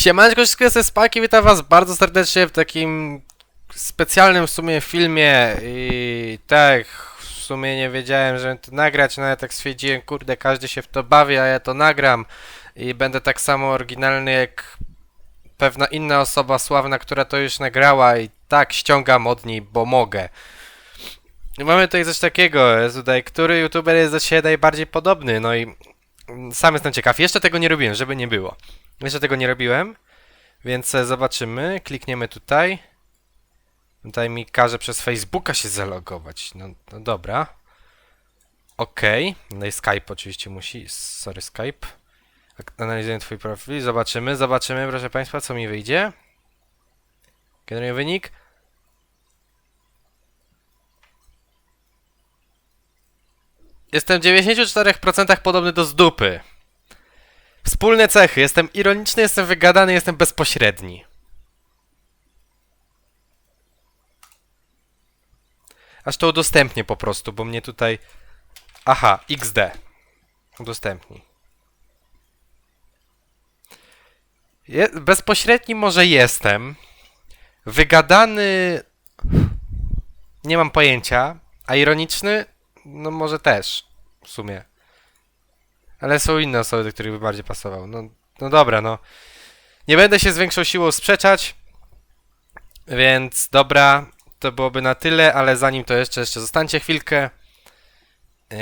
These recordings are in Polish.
Siemaneczko, wszystkie ze Spaki, witam was bardzo serdecznie w takim specjalnym w sumie filmie i tak w sumie nie wiedziałem, że to nagrać, no ale tak stwierdziłem, kurde, każdy się w to bawi, a ja to nagram i będę tak samo oryginalny jak pewna inna osoba sławna, która to już nagrała i tak ściągam od niej, bo mogę. I mamy tutaj coś takiego, jest tutaj, który youtuber jest do siebie najbardziej podobny, no i sam jestem ciekaw, jeszcze tego nie robiłem, żeby nie było. Jeszcze tego nie robiłem, więc zobaczymy. Klikniemy tutaj. Tutaj mi każe przez Facebooka się zalogować. No, no dobra. Okej. No i Skype oczywiście musi. Sorry, Skype. Ak- Analizuję twój profil. Zobaczymy, zobaczymy, proszę państwa, co mi wyjdzie. Generuję wynik. Jestem w 94% podobny do zdupy. Wspólne cechy. Jestem ironiczny, jestem wygadany, jestem bezpośredni. Aż to udostępnię po prostu, bo mnie tutaj... Aha, XD. Udostępnij. Je... Bezpośredni może jestem. Wygadany... Nie mam pojęcia. A ironiczny? No może też. W sumie. Ale są inne osoby, do których by bardziej pasował. No, no dobra, no. Nie będę się z większą siłą sprzeczać. Więc dobra, to byłoby na tyle, ale zanim to jeszcze, jeszcze zostańcie chwilkę. Yy,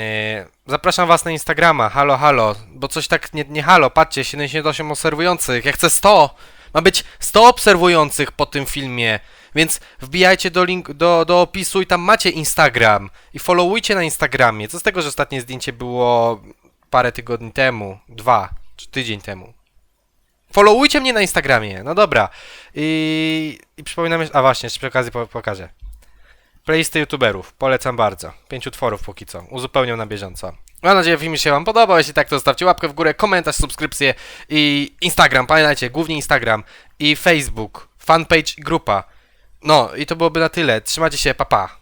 zapraszam was na Instagrama, halo, halo, bo coś tak nie, nie halo, patrzcie, 78 obserwujących, ja chcę 100! Ma być 100 obserwujących po tym filmie, więc wbijajcie do, link, do, do opisu i tam macie Instagram i followujcie na Instagramie. Co z tego, że ostatnie zdjęcie było parę tygodni temu, dwa, czy tydzień temu. Followujcie mnie na Instagramie, no dobra. I, i przypominam a właśnie, jeszcze przy okazji po, pokażę. Playlisty youtuberów, polecam bardzo. Pięć utworów póki co, uzupełniam na bieżąco. Mam nadzieję, że film się wam podobał, jeśli tak to zostawcie łapkę w górę, komentarz, subskrypcję i Instagram, pamiętajcie, głównie Instagram i Facebook, fanpage, grupa. No i to byłoby na tyle, trzymajcie się, pa pa.